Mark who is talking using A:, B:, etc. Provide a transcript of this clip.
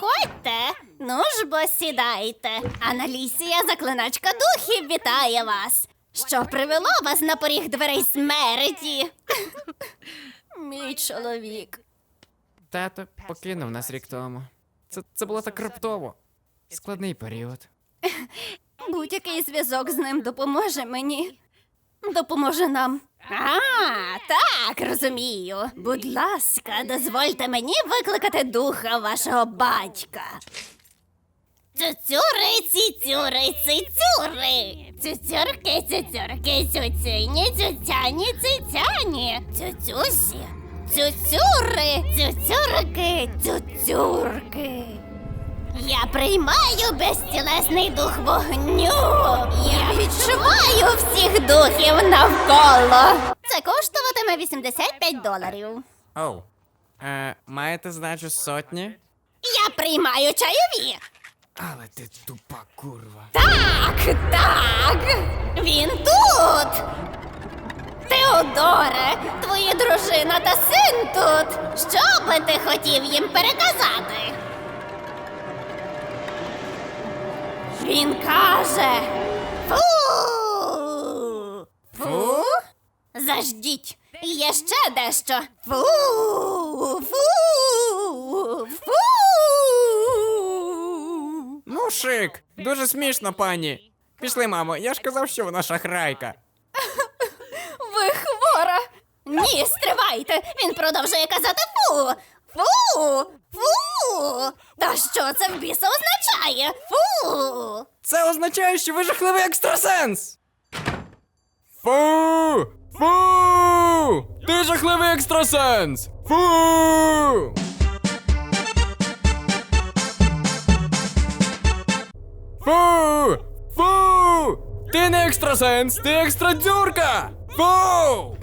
A: Проходьте. Ну ж бо сідайте. Аналісія, заклиначка духів, вітає вас. Що привело вас на поріг дверей смерті? Мій чоловік.
B: Тато покинув нас рік тому. Це, це було так раптово. Складний період.
A: Будь-який зв'язок з ним допоможе мені. Допоможе нам. А, так, розумію. Будь ласка, дозвольте мені викликати духа вашого батька. Цюцюри, цюцюри, цюцюри. Цюцюрки, цюцюрки, цюцюні, цюцяні, цюцяні. Цюцюсі. Цюцюри, цюцюрки, цюцюрки. Я приймаю безтілесний дух вогню. Я відчуваю духів навколо. Це коштуватиме 85 доларів.
B: Оу. Е, маєте здачу сотні?
A: Я приймаю чайові.
B: Але ти тупа курва.
A: Так, так. Він тут. Теодоре, твої дружина та син тут. Що би ти хотів їм переказати? Він каже. Заждіть. Є ще дещо. Фу. Фу. Фу.
B: Ну, шик! Дуже смішно, пані. Пішли, мамо, я ж казав, що вона шахрайка.
A: Ви хвора. Ні, стривайте. Він продовжує казати фу. Фу. Фу. Та що це в біса означає? Фу.
B: Це означає, що ви жахливий екстрасенс! Фу! Фу! Ти жахливий екстрасенс! Фу! Фу! Фу! Ти не екстрасенс, ти екстрадюрка! Фу!